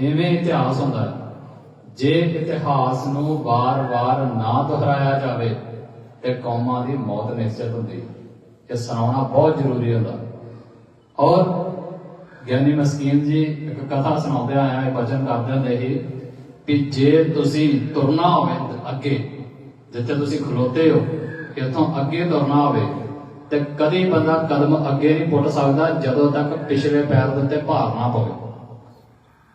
ਐਵੇਂ ਇਤਿਹਾਸ ਹੁੰਦਾ ਹੈ। ਜੇ ਇਤਿਹਾਸ ਨੂੰ ਵਾਰ-ਵਾਰ ਨਾ ਦੁਹਰਾਇਆ ਜਾਵੇ, ਤੇ ਕੌਮਾਂ ਦੀ ਮੌਤ ਨਿਸ਼ਚਿਤ ਹੁੰਦੀ ਹੈ। ਇਹ ਸੁਣਾਉਣਾ ਬਹੁਤ ਜ਼ਰੂਰੀ ਹੁੰਦਾ। ਔਰ ਗਿਆਨੀ ਮਸਕੀਨ ਜੀ ਇੱਕ ਕਥਾ ਸੁਣਾਉਂਦੇ ਆਇਆ ਇਹ ਵਚਨ ਕਰਦੇ ਹੁੰਦੇ ਸੀ ਕਿ ਜੇ ਤੁਸੀਂ ਤੁਰਨਾ ਹੋਵੇ ਅੱਗੇ, ਜਿੱਥੇ ਤੁਸੀਂ ਖਲੋਤੇ ਹੋ ਇੱਥੋਂ ਅੱਗੇ ਤੁਰਨਾ ਹੋਵੇ, ਤੇ ਕਦੇ ਬੰਦਾ ਕਦਮ ਅੱਗੇ ਨਹੀਂ ਪੁੱਟ ਸਕਦਾ ਜਦੋਂ ਤੱਕ ਪਿਛਲੇ ਪੈਰ ਦੇ ਉੱਤੇ ਭਾਰ ਨਾ ਪਵੇ।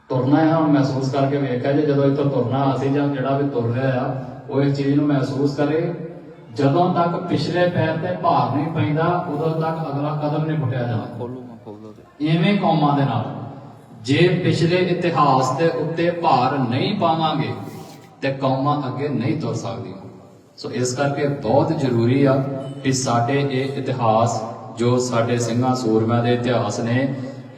ਤੁਰਨਾ ਹੈ ਹੁਣ ਮਹਿਸੂਸ ਕਰਕੇ ਵੇਖਿਆ ਜੇ ਜਦੋਂ ਇੱਥੋਂ ਤੁਰਨਾ ਅਸੀਂ ਜਾਂ ਜਿਹੜਾ ਵੀ ਤੁਰ ਰਿਹਾ ਆ ਉਹ ਇਸ ਚੀਜ਼ ਨੂੰ ਮਹਿਸੂਸ ਕਰੇ। ਜਦੋਂ ਤੱਕ ਪਿਛਲੇ ਪੈਰ ਤੇ ਭਾਰ ਨਹੀਂ ਪੈਂਦਾ ਉਦੋਂ ਤੱਕ ਅਗਲਾ ਕਦਮ ਨਹੀਂ ਪੁੱਟਿਆ ਖੋਲੂ ਮੈਂ ਤੇ ਇਵੇਂ ਕੌਮਾਂ ਦੇ ਨਾਲ। ਜੇ ਪਿਛਲੇ ਇਤਿਹਾਸ ਦੇ ਉੱਤੇ ਭਾਰ ਨਹੀਂ ਪਾਵਾਂਗੇ ਤੇ ਕੌਮਾਂ ਅੱਗੇ ਨਹੀਂ ਤੁਰ ਸਕਦੀਆਂ। ਸੋ ਇਸ ਕਰਕੇ ਬਹੁਤ ਜ਼ਰੂਰੀ ਆ ਕਿ ਸਾਡੇ ਇਹ ਇਤਿਹਾਸ ਜੋ ਸਾਡੇ ਸਿੰਘਾਂ ਸੂਰਮਿਆਂ ਦੇ ਇਤਿਹਾਸ ਨੇ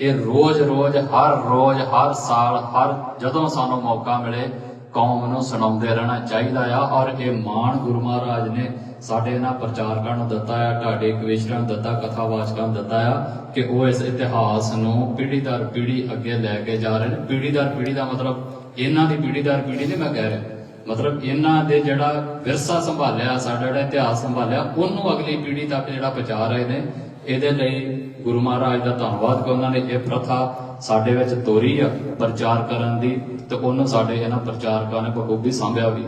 ਇਹ ਰੋਜ਼-ਰੋਜ਼ ਹਰ ਰੋਜ਼, ਹਰ ਸਾਲ, ਹਰ ਜਦੋਂ ਸਾਨੂੰ ਮੌਕਾ ਮਿਲੇ, ਕੌਮ ਨੂੰ ਸੁਣਾਉਂਦੇ ਰਹਿਣਾ ਚਾਹੀਦਾ ਆ। ਔਰ ਇਹ ਮਾਣ ਗੁਰੂ ਮਹਾਰਾਜ ਨੇ ਸਾਡੇ ਇਹਨਾਂ ਪ੍ਰਚਾਰਕਾਂ ਨੂੰ ਦਿੱਤਾ ਆ, ਤੁਹਾਡੇ ਕਵਿਸ਼ਰਾਂ ਨੂੰ ਦਿੱਤਾ, ਕਥਾਵਾਚਕਾਂ ਨੂੰ ਦਿੱਤਾ ਆ ਕਿ ਉਹ ਇਸ ਇਤਿਹਾਸ ਨੂੰ ਪੀੜ੍ਹੀ ਦਰ ਪੀੜ੍ਹੀ ਅੱਗੇ ਲੈ ਕੇ ਜਾ ਰਹੇ ਨੇ। ਪੀੜ੍ਹੀ ਦਰ ਪੀੜ੍ਹੀ ਦਾ ਮਤਲਬ ਇਹਨਾਂ ਦੀ ਪੀੜ੍ਹੀ ਦਰ ਪੀੜ੍ਹੀ ਨਹੀਂ ਮੈਂ ਕਹਿ ਰਿਹਾ। ਮਤਲਬ ਇਹਨਾਂ ਦੇ ਜਿਹੜਾ ਵਿਰਸਾ ਸੰਭਾਲਿਆ, ਸਾਡਾ ਜਿਹੜਾ ਇਤਿਹਾਸ ਸੰਭਾਲਿਆ, ਉਹਨੂੰ ਅਗਲੀ ਪੀੜ੍ਹੀ ਤੱਕ ਜਿਹੜਾ ਪਹੁੰਚਾ ਰਹੇ ਨੇ, ਇਹਦੇ ਲਈ ਗੁਰੂ ਮਹਾਰਾਜ ਦਾ ਧੰਨਵਾਦ ਕਿ ਉਹਨਾਂ ਨੇ ਇਹ ਪ੍ਰਥਾ ਸਾਡੇ ਵਿੱਚ ਤੋਰੀ ਆ ਪ੍ਰਚਾਰ ਕਰਨ ਦੀ ਤੇ ਉਹਨੂੰ ਸਾਡੇ ਇਹਨਾਂ ਪ੍ਰਚਾਰਕਾਂ ਨੇ ਬਖੂਬੀ ਸੰਭਿਆ ਵੀ।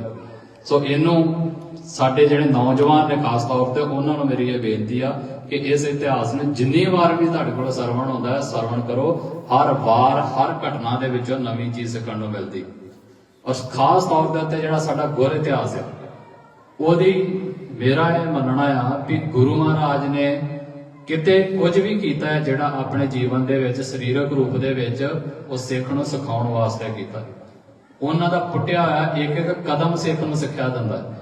ਸੋ ਇਹਨੂੰ ਸਾਡੇ ਜਿਹੜੇ ਨੌਜਵਾਨ ਨੇ ਖਾਸ ਤੌਰ ਤੇ ਉਹਨਾਂ ਨੂੰ ਮੇਰੀ ਇਹ ਬੇਨਤੀ ਆ ਕਿ ਇਸ ਇਤਿਹਾਸ ਨੂੰ ਜਿੰਨੀ ਵਾਰ ਵੀ ਤੁਹਾਡੇ ਕੋਲ ਸਰਵਣ ਹੁੰਦਾ ਹੈ, ਸਰਵਣ ਕਰੋ। ਹਰ ਵਾਰ, ਹਰ ਘਟਨਾ ਦੇ ਵਿੱਚੋਂ ਨਵੀਂ ਚੀਜ਼ ਸਿੱਖਣ ਨੂੰ ਮਿਲਦੀ। ਉਸ ਖਾਸ ਤੌਰ ਦੇ ਉੱਤੇ ਜਿਹੜਾ ਸਾਡਾ ਗੁਰ ਇਤਿਹਾਸ ਆ, ਉਹਦੀ ਮੇਰਾ ਇਹ ਮੰਨਣਾ ਆ ਕਿ ਗੁਰੂ ਮਹਾਰਾਜ ਨੇ ਕਿਤੇ ਕੁਝ ਵੀ ਕੀਤਾ ਹੈ ਜਿਹੜਾ ਆਪਣੇ ਜੀਵਨ ਦੇ ਵਿੱਚ, ਸਰੀਰਕ ਰੂਪ ਦੇ ਵਿੱਚ ਉਹ ਸਿੱਖ ਨੂੰ ਸਿਖਾਉਣ ਵਾਸਤੇ ਕੀਤਾ। ਉਹਨਾਂ ਦਾ ਪੁੱਟਿਆ ਹੋਇਆ ਇੱਕ ਇੱਕ ਕਦਮ ਸਿੱਖ ਨੂੰ ਸਿੱਖਿਆ ਦਿੰਦਾ।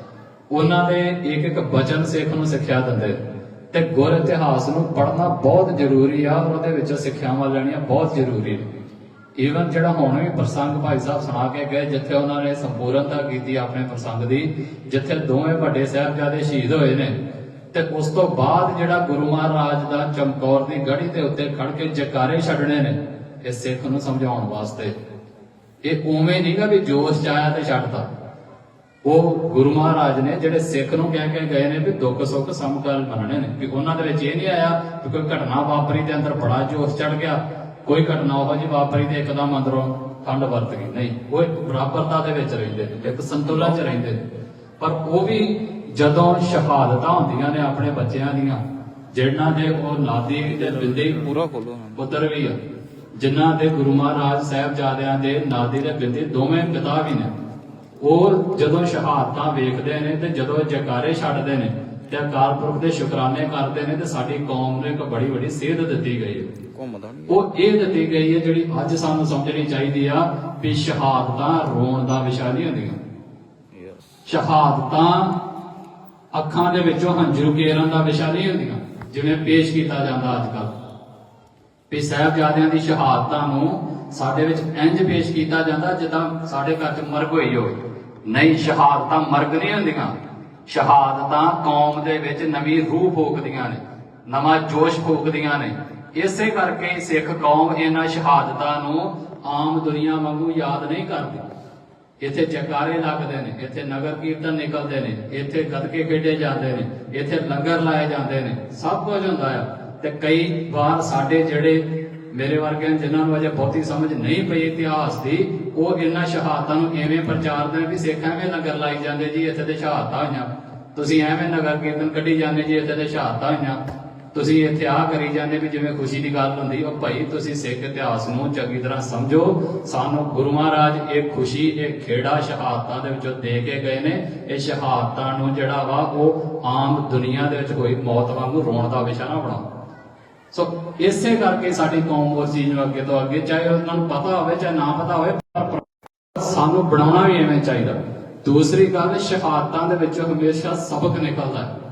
ਉਹਨਾਂ ਦੇ ਇੱਕ ਇੱਕ ਬਚਨ ਸਿੱਖ ਨੂੰ ਸਿੱਖਿਆ ਦਿੰਦੇ। ਤੇ ਗੁਰ ਇਤਿਹਾਸ ਨੂੰ ਪੜ੍ਹਨਾ ਬਹੁਤ ਜ਼ਰੂਰੀ ਆ ਔਰ ਉਹਦੇ ਵਿੱਚੋਂ ਸਿੱਖਿਆਵਾਂ ਲੈਣੀਆਂ ਬਹੁਤ ਜ਼ਰੂਰੀ ਨੇ। ਈਵਨ ਜਿਹੜਾ ਹੁਣ ਵੀ ਪ੍ਰਸੰਗ ਭਾਈ ਸਾਹਿਬ ਸੁਣਾ ਕੇ ਗਏ, ਜਿੱਥੇ ਉਹਨਾਂ ਨੇ ਸੰਪੂਰਨਤਾ ਕੀਤੀ ਆਪਣੇ ਪ੍ਰਸੰਗ ਦੀ, ਜਿੱਥੇ ਦੋਵੇਂ ਵੱਡੇ ਸਾਹਿਬਜ਼ਾਦੇ ਸ਼ਹੀਦ ਹੋਏ ਨੇ ਤੇ ਉਸ ਤੋਂ ਬਾਅਦ ਜਿਹੜਾ ਗੁਰੂ ਮਹਾਰਾਜ ਦਾ ਚਮਕੌਰ ਦੀ ਗੜੀ ਦੇ ਉੱਤੇ ਖੜ ਕੇ ਜਕਾਰੇ ਛੱਡਣੇ ਨੇ, ਇਹ ਸਿੱਖ ਨੂੰ ਸਮਝਾਉਣ ਵਾਸਤੇ। ਇਹ ਉਵੇਂ ਨਹੀਂਗਾ ਵੀ ਜੋਸ਼ ਚ ਆਇਆ ਤੇ ਛੱਡਤਾ। ਉਹ ਗੁਰੂ ਮਹਾਰਾਜ ਨੇ ਜਿਹੜੇ ਸਿੱਖ ਨੂੰ ਕਹਿ ਕੇ ਗਏ ਨੇ ਵੀ ਦੁੱਖ ਸੁੱਖ ਸਮਕਾਲ ਮੰਨਣੇ ਨੇ, ਵੀ ਉਹਨਾਂ ਦੇ ਵਿੱਚ ਇਹ ਨਹੀਂ ਆਇਆ ਕਿ ਕੋਈ ਘਟਨਾ ਵਾਪਰੀ ਦੇ ਅੰਦਰ ਬੜਾ ਜੋਸ਼ ਚੜ ਗਿਆ, ਕੋਈ ਘਟਨਾ ਉਹ ਜੀ ਵਾਪਰੀ ਤੇ ਇੱਕਦਮ ਅੰਦਰੋਂ ਠੰਡ ਵਰਤ ਗਈ। ਨਹੀਂ, ਉਹ ਇੱਕ ਬਰਾਬਰਤਾ ਦੇ ਵਿੱਚ ਰਹਿੰਦੇ ਨੇ, ਇੱਕ ਸੰਤੁਲਨ 'ਚ ਰਹਿੰਦੇ ਨੇ। ਪਰ ਉਹ ਵੀ ਜਦੋਂ ਸ਼ਹਾਦਤਾਂ ਹੁੰਦੀਆਂ ਨੇ ਆਪਣੇ ਬੱਚਿਆਂ ਦੀਆਂ ਜਿਹਨਾਂ ਦੇ ਉਹ ਨਾਦੀ ਤੇ ਬਿੰਦੇ ਪੂਰਾ ਖੋਲੋ ਪੁੱਤਰ ਵੀ ਆ ਜਿਨ੍ਹਾਂ ਦੇ ਗੁਰੂ ਮਹਾਰਾਜ ਸਾਹਿਬਜ਼ਾਦਿਆਂ ਦੇ ਨਾਦੀ ਦੇ ਬਿੰਦੇ ਦੋਵੇਂ ਪਿਤਾ ਵੀ ਨੇ। ਉਹ ਜਦੋਂ ਸ਼ਹਾਦਤਾਂ ਵੇਖਦੇ ਨੇ ਤੇ ਜਦੋਂ ਜਕਾਰੇ ਛੱਡਦੇ ਨੇ ਤੇ ਅਕਾਲ ਪੁਰਖ ਦੇ ਸ਼ੁਕਰਾਨੇ ਕਰਦੇ ਨੇ ਤੇ ਸਾਡੀ ਕੌਮ ਨੂੰ ਇੱਕ ਬੜੀ ਵੱਡੀ ਸੇਧ ਦਿੱਤੀ ਗਈ ਹੈ। ਉਹ ਇਹ ਦਿੱਤੀ ਗਈ ਹੈ ਜਿਹੜੀ ਅੱਜ ਸਾਨੂੰ ਸਮਝਣੀ ਚਾਹੀਦੀ ਆ ਵੀ ਸ਼ਹਾਦਤਾਂ ਰੋਣ ਦਾ ਵਿਸ਼ਾ ਨਹੀਂ ਹੁੰਦੀਆਂ। ਸ਼ਹਾਦਤਾਂ ਅੱਖਾਂ ਦੇ ਵਿੱਚੋਂ ਹੰਝੂ ਕੇਰਨ ਦਾ ਵਿਸ਼ਾ ਨਹੀਂ ਹੁੰਦੀਆਂ, ਜਿਵੇਂ ਪੇਸ਼ ਕੀਤਾ ਜਾਂਦਾ ਅੱਜ ਕੱਲ੍ਹ ਵੀ ਸਾਹਿਬਜ਼ਾਦਿਆਂ ਦੀ ਸ਼ਹਾਦਤਾਂ ਨੂੰ ਸਾਡੇ ਵਿੱਚ ਇੰਜ ਪੇਸ਼ ਕੀਤਾ ਜਾਂਦਾ ਜਿੱਦਾਂ ਸਾਡੇ ਘਰ 'ਚ ਮਰਗ ਹੋਈ ਹੋਵੇ। ਨਹੀਂ, ਸ਼ਹਾਦਤਾਂ ਮਰਗ ਨਹੀਂ ਹੁੰਦੀਆਂ। ਸ਼ਹਾਦਤਾਂ ਕੌਮ ਦੇ ਵਿੱਚ ਨਵੀਂ ਰੂਹ ਫੂਕਦੀਆਂ ਨੇ, ਨਵਾਂ ਜੋਸ਼ ਫੂਕਦੀਆਂ ਨੇ। ਇਸੇ ਕਰਕੇ ਸਿੱਖ ਕੌਮ ਇਹਨਾਂ ਸ਼ਹਾਦਤਾਂ ਨੂੰ ਆਮ ਦੁਨੀਆ ਵਾਂਗੂ ਯਾਦ ਨਹੀਂ ਕਰਦੀ। ਇੱਥੇ ਜਕਾਰੇ ਲੱਗਦੇ ਨੇ, ਇੱਥੇ ਨਗਰ ਕੀਰਤਨ ਨਿਕਲਦੇ ਨੇ, ਇੱਥੇ ਗੱਤਕੇ ਖੇਡੇ ਜਾਂਦੇ ਨੇ, ਇੱਥੇ ਲੰਗਰ ਲਾਏ ਜਾਂਦੇ ਨੇ, ਸਭ ਕੁਝ ਹੁੰਦਾ ਆ। ਤੇ ਕਈ ਵਾਰ ਸਾਡੇ ਜਿਹੜੇ ਮੇਰੇ ਵਰਗੇ ਜਿਨ੍ਹਾਂ ਨੂੰ ਅਜੇ ਬਹੁਤੀ ਸਮਝ ਨਹੀਂ ਪਈ ਇਤਿਹਾਸ ਦੀ, ਉਹ ਇਹਨਾਂ ਸ਼ਹਾਦਤਾਂ ਨੂੰ ਐਵੇਂ ਪ੍ਰਚਾਰਦੇ ਨੇ ਵੀ ਸਿੱਖ ਐਵੇਂ ਲੰਗਰ ਲਾਈ ਜਾਂਦੇ ਜੀ, ਇੱਥੇ ਤੇ ਸ਼ਹਾਦਤਾਂ ਹੋਈਆਂ। ਤੁਸੀਂ ਐਵੇਂ ਨਗਰ ਕੀਰਤਨ ਕੱਢੀ ਜਾਂਦੇ ਜੀ, ਇੱਥੇ ਤੇ ਸ਼ਹਾਦਤਾਂ ਹੋਈਆਂ। ਤੁਸੀਂ ਇੱਥੇ ਆ ਕਰੀ ਜਾਂਦੇ ਵੀ ਜਿਵੇਂ ਖੁਸ਼ੀ ਦੀ ਗੱਲ ਹੁੰਦੀ, ਉਹ ਭਾਈ ਤੁਸੀਂ ਸਿੱਖ ਇਤਿਹਾਸ ਨੂੰ ਚੰਗੀ ਤਰ੍ਹਾਂ ਸਮਝੋ। ਸਾਨੂੰ ਗੁਰੂ ਮਹਾਰਾਜ ਇਹ ਖੁਸ਼ੀ, ਇਹ ਖੇੜਾ ਸ਼ਹਾਦਤਾਂ ਦੇ ਵਿੱਚੋਂ ਦੇ ਕੇ ਗਏ ਨੇ। ਇਹ ਸ਼ਹਾਦਤਾਂ ਨੂੰ ਜਿਹੜਾ ਵਾ, ਉਹ ਆਮ ਦੁਨੀਆ ਦੇ ਵਿੱਚ ਕੋਈ ਮੌਤ ਵਾਂਗੂ ਰੋਣ ਦਾ ਵਿਸ਼ਾ ਨਾ ਬਣਾਓ। ਸੋ ਇਸੇ ਕਰਕੇ ਸਾਡੀ ਕੌਮ ਉਸ ਚੀਜ਼ ਨੂੰ ਅੱਗੇ ਤੋਂ ਅੱਗੇ, ਚਾਹੇ ਉਹਨਾਂ ਨੂੰ ਪਤਾ ਹੋਵੇ, ਚਾਹੇ ਨਾ ਪਤਾ ਹੋਵੇ, ਪਰ ਸਾਨੂੰ ਬਣਾਉਣਾ ਵੀ ਐਵੇਂ ਚਾਹੀਦਾ। ਦੂਸਰੀ ਗੱਲ, ਸ਼ਹਾਦਤਾਂ ਦੇ ਵਿੱਚੋਂ ਹਮੇਸ਼ਾ ਸਬਕ ਨਿਕਲਦਾ ਹੈ।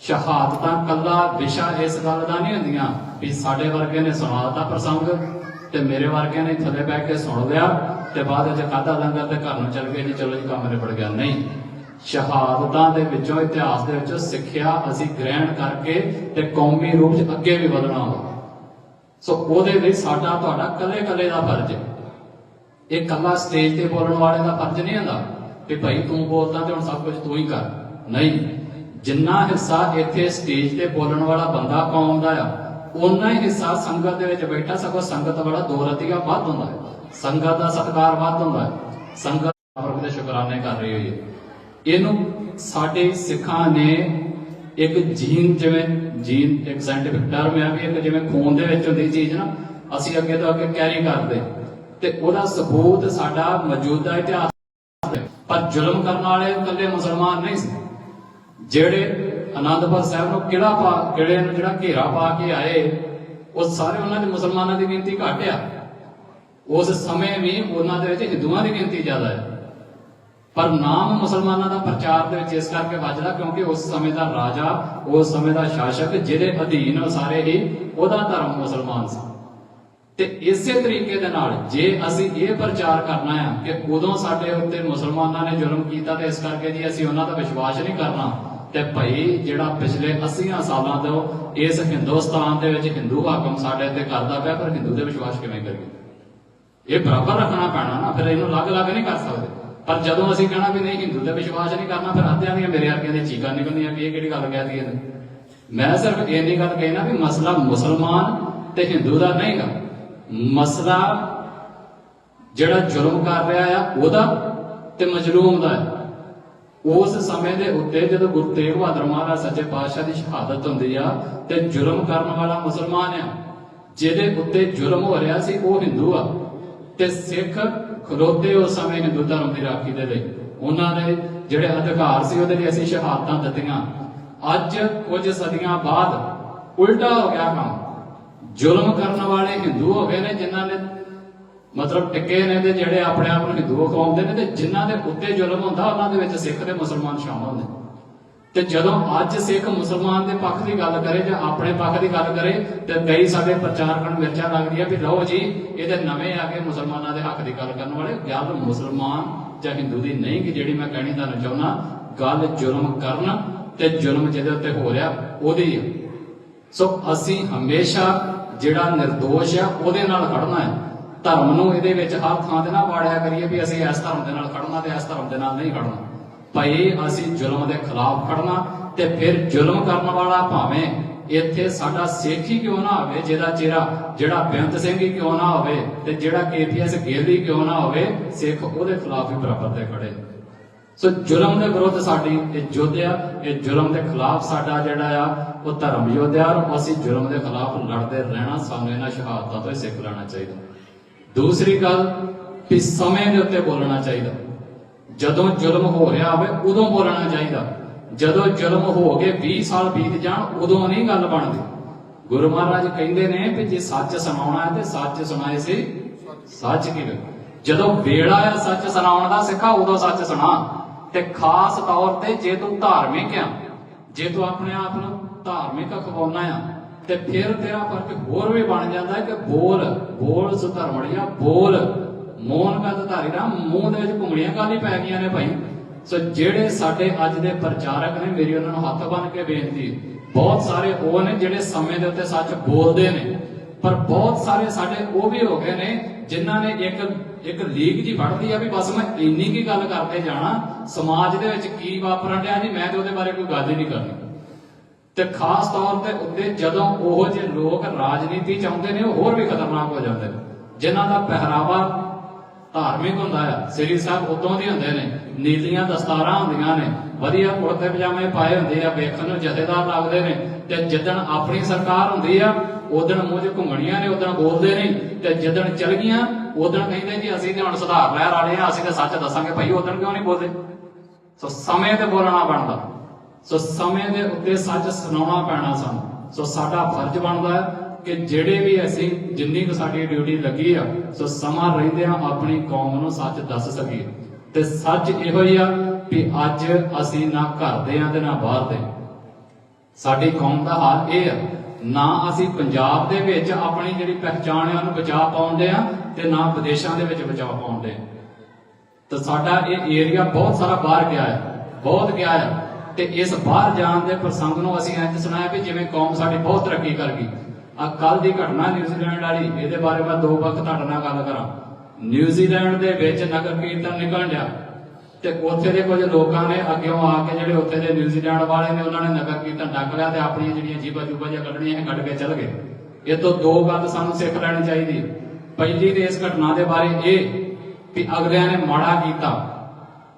ਸ਼ਹਾਦਤਾਂ ਕੱਲਾ ਵਿਸ਼ਾ ਇਸ ਗੱਲ ਦਾ ਨਹੀਂ ਹੁੰਦੀਆਂ ਵੀ ਸਾਡੇ ਵਰਗੇ ਨੇ ਸੁਣਾਤਾ ਪ੍ਰਸੰਗ ਤੇ ਮੇਰੇ ਵਰਗੇ ਨੇ ਥੱਲੇ ਬਹਿ ਕੇ ਸੁਣ ਲਿਆ ਤੇ ਬਾਅਦ ਵਿੱਚ ਖਾਦਾ ਲੰਗਰ ਤੇ ਘਰ ਨੂੰ ਚਲ ਗਏ ਜੀ, ਚਲੋ ਜੀ, ਕੰਮ ਨਿਬੜ ਗਿਆ। ਨਹੀਂ, ਸ਼ਹਾਦਤਾਂ ਦੇ ਵਿੱਚੋਂ ਇਤਿਹਾਸ ਦੇ ਵਿੱਚੋਂ ਸਿੱਖਿਆ ਅਸੀਂ ਗ੍ਰਹਿਣ ਕਰਕੇ ਤੇ ਕੌਮੀ ਰੂਪ 'ਚ ਅੱਗੇ ਵੀ ਵਧਣਾ ਹੋਵੇ ਸੋ ਉਹਦੇ ਲਈ ਸਾਡਾ ਤੁਹਾਡਾ ਕੱਲੇ ਕੱਲੇ ਦਾ ਫਰਜ਼ ਹੈ। ਇਹ ਕੱਲਾ ਸਟੇਜ ਤੇ ਬੋਲਣ ਵਾਲੇ ਦਾ ਫਰਜ਼ ਨਹੀਂ ਹੁੰਦਾ ਕਿ ਭਾਈ ਤੂੰ ਬੋਲਦਾ ਤੇ ਹੁਣ ਸਭ ਕੁਝ ਤੂੰ ਹੀ ਕਰ। ਨਹੀਂ। ਜਿੰਨਾ ਹਿੱਸਾ ਇੱਥੇ ਸਟੇਜ ਤੇ ਬੋਲਣ ਵਾਲਾ ਬੰਦਾ ਕੌਮ ਦਾ ਆ ਉਨਾ ਹੀ ਹਿੱਸਾ ਸੰਗਤ ਦੇ ਵਿੱਚ ਬੈਠਾ, ਸਗੋਂ ਸੰਗਤ ਵਾਲਾ ਦੋ ਰਤੀਆ ਵੱਧ ਹੁੰਦਾ ਹੈ। ਸੰਗਤ ਦਾ ਸਤਿਕਾਰ ਵੱਧ ਹੁੰਦਾ ਹੈ। ਸੰਗਤ ਵਰਗ ਦੇ ਸ਼ੁਕਰਾਨੇ ਕਰ ਰਹੀ ਹੋਈ ਹੈ। ਇਹਨੂੰ ਸਾਡੇ ਸਿੱਖਾਂ ਨੇ ਇੱਕ ਜੀਨ ਜਿਵੇਂ, ਜੀਨ ਇੱਕ ਸਾਇੰਟਿਫਿਕ ਟਰਮ ਹੈ ਵੀ ਇੱਕ ਜਿਵੇਂ ਖੂਨ ਦੇ ਵਿੱਚ ਹੁੰਦੀ ਚੀਜ਼ ਨਾ, ਅਸੀਂ ਅੱਗੇ ਤੋਂ ਅੱਗੇ ਕੈਰੀ ਕਰਦੇ। ਤੇ ਉਹਦਾ ਸਬੂਤ ਸਾਡਾ ਮੌਜੂਦਾ ਇਤਿਹਾਸ ਪਰ ਜ਼ੁਲਮ ਕਰਨ ਵਾਲੇ ਇਕੱਲੇ ਮੁਸਲਮਾਨ ਨਹੀਂ ਸੀ। ਜਿਹੜੇ ਆਨੰਦਪੁਰ ਸਾਹਿਬ ਨੂੰ ਕਿਹੜਾ ਪਾ ਕਿਹੜੇ ਨੂੰ ਜਿਹੜਾ ਘੇਰਾ ਪਾ ਕੇ ਆਏ, ਉਹ ਸਾਰੇ ਉਹਨਾਂ ਦੇ ਮੁਸਲਮਾਨਾਂ ਦੀ ਗਿਣਤੀ ਘੱਟ ਆ। ਉਸ ਸਮੇਂ ਵੀ ਉਹਨਾਂ ਦੇ ਵਿੱਚ ਹਿੰਦੂਆਂ ਦੀ ਗਿਣਤੀ ਜ਼ਿਆਦਾ ਹੈ। ਪਰ ਨਾਮ ਮੁਸਲਮਾਨਾਂ ਦਾ ਪ੍ਰਚਾਰ ਦੇ ਵਿੱਚ ਇਸ ਕਰਕੇ ਵੱਜਦਾ ਕਿਉਂਕਿ ਉਸ ਸਮੇਂ ਦਾ ਰਾਜਾ, ਉਸ ਸਮੇਂ ਦਾ ਸ਼ਾਸਕ ਜਿਹਦੇ ਅਧੀਨ ਉਹ ਸਾਰੇ ਹੀ ਉਹਦਾ ਧਰਮ ਮੁਸਲਮਾਨ ਸੀ। ਤੇ ਇਸੇ ਤਰੀਕੇ ਦੇ ਨਾਲ ਜੇ ਅਸੀਂ ਇਹ ਪ੍ਰਚਾਰ ਕਰਨਾ ਹੈ ਕਿ ਉਦੋਂ ਸਾਡੇ ਉੱਤੇ ਮੁਸਲਮਾਨਾਂ ਨੇ ਜ਼ੁਲਮ ਕੀਤਾ ਤੇ ਇਸ ਕਰਕੇ ਜੀ ਅਸੀਂ ਉਹਨਾਂ ਦਾ ਵਿਸ਼ਵਾਸ ਨਹੀਂ ਕਰਨਾ ਤੇ ਭਾਈ ਜਿਹੜਾ ਪਿਛਲੇ 80 ਸਾਲਾਂ ਤੋਂ ਇਸ ਹਿੰਦੁਸਤਾਨ ਦੇ ਵਿੱਚ ਹਿੰਦੂ ਹਾਕਮ ਸਾਡੇ ਤੇ ਕਰਦਾ ਪਿਆ, ਪਰ ਹਿੰਦੂ ਤੇ ਵਿਸ਼ਵਾਸ ਕਿਵੇਂ ਕਰੀਏ? ਇਹ ਬਰਾਬਰ ਰੱਖਣਾ ਪੈਣਾ ਨਾ, ਫਿਰ ਇਹਨੂੰ ਅਲੱਗ-ਅਲੱਗ ਨਹੀਂ ਕਰ ਸਕਦੇ। ਪਰ ਜਦੋਂ ਅਸੀਂ ਕਹਿਣਾ ਵੀ ਨਹੀਂ, ਹਿੰਦੂ ਤੇ ਵਿਸ਼ਵਾਸ ਨਹੀਂ ਕਰਨਾ, ਫਿਰ ਅੱਧਿਆਂ ਦੀਆਂ ਮੇਰੇ ਵਰਗਿਆਂ ਦੀਆਂ ਚੀਕਾਂ ਨਿਕਲਦੀਆਂ ਵੀ ਇਹ ਕਿਹੜੀ ਗੱਲ ਕਹਿ ਦਈਏ ਮੈਂ ਸਿਰਫ ਇੰਨੀ ਗੱਲ ਕਹਿਣਾ ਵੀ ਮਸਲਾ ਮੁਸਲਮਾਨ ਤੇ ਹਿੰਦੂ ਦਾ ਨਹੀਂਗਾ ਮਸਲਾ ਜਿਹੜਾ ਜ਼ੁਲਮ ਕਰ ਰਿਹਾ ਆ, ਉਹਦਾ ਤੇ ਮਜਲੂਮ ਦਾ ਹੈ ਉਸ ਸਮੇਂ ਦੇ ਉੱਤੇ ਜਦੋਂ ਗੁਰੂ ਤੇਗ ਬਹਾਦਰ ਮਹਾਰਾਜ ਸੱਚੇ ਪਾਤਸ਼ਾਹ ਦੀ ਸ਼ਹਾਦਤ ਹੁੰਦੀ ਆ ਤੇ ਜ਼ੁਲਮ ਕਰਨ ਵਾਲਾ ਮੁਸਲਮਾਨ ਆ, ਜਿਹਦੇ ਉੱਤੇ ਜ਼ੁਲਮ ਹੋ ਰਿਹਾ ਸੀ, ਉਹ ਹਿੰਦੂ ਆ। ਤੇ ਸਿੱਖ ਖਲੋਤੇ ਉਸ ਸਮੇਂ ਹਿੰਦੂ ਧਰਮ ਦੀ ਰਾਖੀ ਦੇ ਲਈ। ਉਹਨਾਂ ਦੇ ਜਿਹੜੇ ਅਧਿਕਾਰ ਸੀ, ਉਹਦੇ ਲਈ ਅਸੀਂ ਸ਼ਹਾਦਤਾਂ ਦਿੱਤੀਆਂ। ਅੱਜ ਕੁਝ ਸਦੀਆਂ ਬਾਅਦ ਉਲਟਾ ਹੋ ਗਿਆ ਕੰਮ। ਜ਼ੁਲਮ ਕਰਨ ਵਾਲੇ ਹਿੰਦੂ ਹੋ ਗਏ ਨੇ, ਜਿਨ੍ਹਾਂ ਨੇ ਮਤਲਬ ਟਿੱਕੇ ਨੇ ਤੇ ਜਿਹੜੇ ਆਪਣੇ ਆਪ ਨੂੰ ਹਿੰਦੂ ਕਹਾਉਂਦੇ ਨੇ ਤੇ ਜਿਨ੍ਹਾਂ ਦੇ ਉੱਤੇ ਜ਼ੁਲਮ ਹੁੰਦਾ, ਉਹਨਾਂ ਦੇ ਵਿੱਚ ਸਿੱਖ ਤੇ ਮੁਸਲਮਾਨ ਸ਼ਾਮਲ ਨੇ। ਤੇ ਜਦੋਂ ਅੱਜ ਸਿੱਖ ਮੁਸਲਮਾਨ ਦੇ ਪੱਖ ਦੀ ਗੱਲ ਕਰੇ ਜਾਂ ਆਪਣੇ ਪੱਖ ਦੀ ਗੱਲ ਕਰੇ, ਤੇ ਕਈ ਸਾਡੇ ਪ੍ਰਚਾਰਕਾਂ ਨੂੰ ਮਿਰਚਾਂ ਲੱਗਦੀਆਂ ਵੀ ਲਓ ਜੀ, ਇਹਦੇ ਨਵੇਂ ਆ ਕੇ ਮੁਸਲਮਾਨਾਂ ਦੇ ਹੱਕ ਦੀ ਗੱਲ ਕਰਨ ਵਾਲੇ, ਗੱਲ ਮੁਸਲਮਾਨ ਜਾਂ ਹਿੰਦੂ ਦੀ ਨਹੀਂ ਕਿ ਜਿਹੜੀ ਮੈਂ ਕਹਿਣੀ ਤੁਹਾਨੂੰ ਚਾਹੁੰਦਾ, ਗੱਲ ਜ਼ੁਲਮ ਕਰਨ ਤੇ ਜ਼ੁਲਮ ਜਿਹਦੇ ਉੱਤੇ ਹੋ ਰਿਹਾ, ਉਹਦੀ ਹੈ ਸੋ ਅਸੀਂ ਹਮੇਸ਼ਾ ਜਿਹੜਾ નિર્ਦੋਸ਼ ਆ, ਉਹਦੇ ਨਾਲ ਖੜਨਾ ਹੈ। ਧਰਮ ਨੂੰ ਇਹਦੇ ਵਿੱਚ ਹਰ ਥਾਂ ਤੇ ਨਾ ਵਾੜਿਆ ਕਰੀਏ ਵੀ ਅਸੀਂ ਇਸ ਧਰਮ ਦੇ ਨਾਲ ਖੜਨਾ ਤੇ ਇਸ ਧਰਮ ਦੇ ਨਾਲ ਨਹੀਂ ਖੜਨਾ। ਭਾਈ ਅਸੀਂ ਜ਼ੁਲਮ ਦੇ ਖਿਲਾਫ ਖੜਨਾ ਤੇ ਫਿਰ ਜ਼ੁਲਮ ਕਰਨ ਵਾਲਾ ਭਾਵੇਂ ਇੱਥੇ ਸਾਡਾ ਸਿੱਖ ਹੀ ਕਿਉਂ ਨਾ ਹੋਵੇ, ਜਿਹਦਾ ਚਿਹਰਾ, ਜਿਹੜਾ ਬੇਅੰਤ ਸਿੰਘ ਹੀ ਕਿਉਂ ਨਾ ਹੋਵੇ ਤੇ ਜਿਹੜਾ ਕੇਪੀਐਸ ਗਿੱਲ ਹੀ ਕਿਉਂ ਨਾ ਹੋਵੇ, ਸਿੱਖ ਉਹਦੇ ਖਿਲਾਫ ਹੀ ਬਰਾਬਰ ਤੇ ਖੜੇ। ਸੋ ਜ਼ੁਲਮ ਦੇ ਵਿਰੁੱਧ ਸਾਡੀ ਇਹ ਯੁੱਧ ਆ, ਇਹ ਜ਼ੁਲਮ ਦੇ ਖਿਲਾਫ ਸਾਡਾ ਜਿਹੜਾ ਆ, ਉਹ ਧਰਮ ਯੁੱਧ ਆ ਅਸੀਂ ਜ਼ੁਲਮ ਦੇ ਖਿਲਾਫ ਲੜਦੇ ਰਹਿਣਾ, ਸਾਨੂੰ ਇਹਨਾਂ ਸ਼ਹਾਦਤਾਂ ਤੋਂ ਹੀ ਸਿੱਖ ਲੈਣਾ ਚਾਹੀਦਾ। ਦੂਸਰੀ ਗੱਲ ਕਿ ਸਮੇਂ ਦੇ ਉੱਤੇ ਬੋਲਣਾ ਚਾਹੀਦਾ। ਜਦੋਂ ਜ਼ੁਲਮ ਹੋ ਰਿਹਾ ਹੋਵੇ, ਉਦੋਂ ਬੋਲਣਾ ਚਾਹੀਦਾ। ਜਦੋਂ ਜ਼ੁਲਮ ਹੋ ਗਏ 20 ਸਾਲ ਬੀਤ ਜਾਣ, ਉਦੋਂ ਨਹੀਂ ਗੱਲ ਬਣਦੀ। ਗੁਰੂ ਮਹਾਰਾਜ ਕਹਿੰਦੇ ਨੇ ਕਿ ਜੇ ਸੱਚ ਸੁਣਾਉਣਾ ਹੈ ਤੇ ਸੱਚ ਸੁਣਾਏ ਸੀ। ਸੱਚ ਕਿਵੇਂ? ਜਦੋਂ ਵੇਲਾ ਆ ਸੱਚ ਸੁਣਾਉਣ ਦਾ ਸਿੱਖਾ, ਉਦੋਂ ਸੱਚ ਸੁਣਾ। ਤੇ ਖਾਸ ਤੌਰ ਤੇ ਜੇ ਤੂੰ ਧਾਰਮਿਕ ਆ, ਜੇ ਤੂੰ ਆਪਣੇ ਆਪ ਨੂੰ ਧਾਰਮਿਕ ਅਖਵਾਉਣਾ ਆ ਤੇ ਫਿਰ ਤੇਰਾ ਫ਼ਰਕ ਹੋਰ ਵੀ ਬਣ ਜਾਂਦਾ ਕਿ ਬੋਲ ਬੋਲ ਸੁਧਰਮੜੀਆ ਬੋਲ। ਮੋਨ ਕਦ ਧਾਰੀ ਨਾ, ਮੂੰਹ ਦੇ ਵਿੱਚ ਘੁੰਗਣੀਆਂ ਕਾਲੀ ਪੈ ਗਈਆਂ ਨੇ ਭਾਈ? ਸੋ ਜਿਹੜੇ ਸਾਡੇ ਅੱਜ ਦੇ ਪ੍ਰਚਾਰਕ ਨੇ, ਮੇਰੀ ਉਹਨਾਂ ਨੂੰ ਹੱਥ ਬੰਨ ਕੇ ਬੇਨਤੀ, ਬਹੁਤ ਸਾਰੇ ਉਹ ਨੇ ਜਿਹੜੇ ਸਮੇਂ ਦੇ ਉੱਤੇ ਸੱਚ ਬੋਲਦੇ ਨੇ, ਪਰ ਬਹੁਤ ਸਾਰੇ ਸਾਡੇ ਉਹ ਵੀ ਹੋ ਗਏ ਨੇ, ਜਿਨ੍ਹਾਂ ਨੇ ਇੱਕ ਇੱਕ ਲੀਕ ਜੀ ਫੜਦੀ ਆ ਵੀ ਬਸ ਮੈਂ ਇੰਨੀ ਕੀ ਗੱਲ ਕਰਕੇ ਜਾਣਾ, ਸਮਾਜ ਦੇ ਵਿੱਚ ਕੀ ਵਾਪਰਨ ਡਿਆ ਜੀ, ਮੈਂ ਤੇ ਉਹਦੇ ਬਾਰੇ ਕੋਈ ਗੱਲ ਹੀ ਨਹੀਂ ਕਰਨੀ। ਤੇ ਖਾਸ ਤੌਰ ਤੇ ਉੱਤੇ ਜਦੋਂ ਉਹ ਜਿਹੇ ਲੋਕ ਰਾਜਨੀਤੀ ਚਾਹੁੰਦੇ ਨੇ, ਉਹ ਹੋਰ ਵੀ ਖਤਰਨਾਕ ਹੋ ਜਾਂਦੇ ਨੇ। ਜਿਨ੍ਹਾਂ ਦਾ ਪਹਿਰਾਵਾ ਧਾਰਮਿਕ ਹੁੰਦਾ ਆ, ਸ੍ਰੀ ਸਾਹਿਬ ਉਦੋਂ ਦੇ ਹੁੰਦੇ ਨੇ, ਨੀਲੀਆਂ ਦਸਤਾਰਾਂ ਹੁੰਦੀਆਂ ਨੇ, ਵਧੀਆ ਕੁੜਤੇ ਪਜਾਮੇ ਪਾਏ ਹੁੰਦੇ ਆ, ਵੇਖਣ ਨੂੰ ਜਥੇਦਾਰ ਲੱਗਦੇ ਨੇ, ਤੇ ਜਿੱਦਣ ਆਪਣੀ ਸਰਕਾਰ ਹੁੰਦੀ ਆ ਉਦੋਂ ਮੂੰਹ 'ਚ ਘੁੰਗਣੀਆਂ ਨੇ ਉਦੋਂ ਬੋਲਦੇ ਨਹੀਂ ਤੇ ਜਿੱਦਣ ਚਲ ਗਈਆਂ ਉਦੋਂ ਕਹਿੰਦੇ ਜੀ ਅਸੀਂ ਤੇ ਹੁਣ ਸੁਧਾਰ ਲਹਿਰ ਵਾਲੇ ਆ, ਅਸੀਂ ਤੇ ਸੱਚ ਦੱਸਾਂਗੇ, ਭਾਈ ਉਦੋਂ ਕਿਉਂ ਨਹੀਂ ਬੋਲਦੇ? ਸੋ ਸਮੇਂ ਤੇ ਬੋਲਣਾ ਬਣਦਾ। ਸੋ ਸਮੇਂ ਦੇ ਉੱਤੇ ਸੱਚ ਸੁਣਾਉਣਾ ਪੈਣਾ ਸਾਨੂੰ। ਸੋ ਸਾਡਾ ਫਰਜ਼ ਬਣਦਾ ਹੈ ਕਿ ਜਿਹੜੇ ਵੀ ਅਸੀਂ ਜਿੰਨੀ ਕੁ ਸਾਡੀ ਡਿਊਟੀ ਲੱਗੀ ਆ, ਸੋ ਸਮਾਂ ਰਹਿੰਦੇ ਰਹਿੰਦਿਆਂ ਆਪਣੀ ਕੌਮ ਨੂੰ ਸੱਚ ਦੱਸ ਸਕੀਏ। ਤੇ ਸੱਚ ਇਹੋ ਹੀ ਆ ਕਿ ਅੱਜ ਅਸੀਂ ਨਾ ਘਰ ਦੇ ਆ ਤੇ ਨਾ ਬਾਹਰ ਦੇ ਸਾਡੀ ਕੌਮ ਦਾ ਹਾਲ ਇਹ ਆ, ਨਾ ਅਸੀਂ ਪੰਜਾਬ ਦੇ ਵਿੱਚ ਆਪਣੀ ਜਿਹੜੀ ਪਹਿਚਾਣ ਆ, ਉਹਨੂੰ ਬਚਾ ਪਾਉਂਦੇ ਆ ਤੇ ਨਾ ਵਿਦੇਸ਼ਾਂ ਦੇ ਵਿੱਚ ਬਚਾ ਪਾਉਂਦੇ। ਆ ਤਾਂ ਸਾਡਾ ਇਹ ਏਰੀਆ ਬਹੁਤ ਸਾਰਾ ਬਾਹਰ ਗਿਆ ਹੈ, ਬਹੁਤ ਗਿਆ ਹੈ। ਤੇ ਇਸ ਬਾਹਰ ਜਾਣ ਦੇ ਪ੍ਰਸੰਗ ਨੂੰ ਅਸੀਂ ਇੰਜ ਸੁਣਾਇਆ ਵੀ ਜਿਵੇਂ ਕੌਮ ਸਾਡੀ ਬਹੁਤ ਤਰੱਕੀ ਕਰ ਗਈ। ਆ ਕੱਲ ਦੀ ਘਟਨਾ ਨਿਊਜ਼ੀਲੈਂਡ ਵਾਲੀ, ਇਹਦੇ ਬਾਰੇ ਮੈਂ ਦੋ ਵਕਤ ਤੁਹਾਡੇ ਨਾਲ ਗੱਲ ਕਰਾਂ। ਨਿਊਜ਼ੀਲੈਂਡ ਦੇ ਵਿੱਚ ਨਗਰ ਕੀਰਤਨ ਨਿਕਲ ਗਿਆ ਤੇ ਉੱਥੇ ਦੇ ਕੁਝ ਲੋਕਾਂ ਨੇ ਅੱਗਿਓਂ ਆ ਕੇ ਜਿਹੜੇ ਉੱਥੇ ਦੇ ਨਿਊਜ਼ੀਲੈਂਡ ਵਾਲੇ ਨੇ, ਉਹਨਾਂ ਨੇ ਨਗਰ ਕੀਰਤਨ ਡੱਕ ਲਿਆ ਤੇ ਆਪਣੀਆਂ ਜਿਹੜੀਆਂ ਜੀਬਾ ਜੂਬਾ ਜਿਹਾ ਕੱਢਣੀਆਂ ਇਹ ਕੱਢ ਕੇ ਚੱਲ ਗਏ। ਇਹ ਤੋਂ ਦੋ ਗੱਲ ਸਾਨੂੰ ਸਿੱਖ ਲੈਣੀ ਚਾਹੀਦੀ ਪਹਿਲੀ ਤੇ ਇਸ ਘਟਨਾ ਦੇ ਬਾਰੇ ਇਹ ਕਿ ਅਗਲਿਆਂ ਨੇ ਮਾੜਾ ਕੀਤਾ,